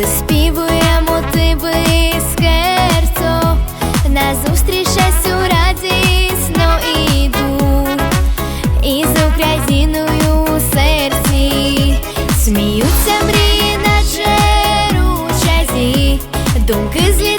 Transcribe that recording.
Виспівуємо ти з серцо, назустріч щастю радісно іду, і з Україною у серці. Сміються мрії, наче ручазі, думки злі.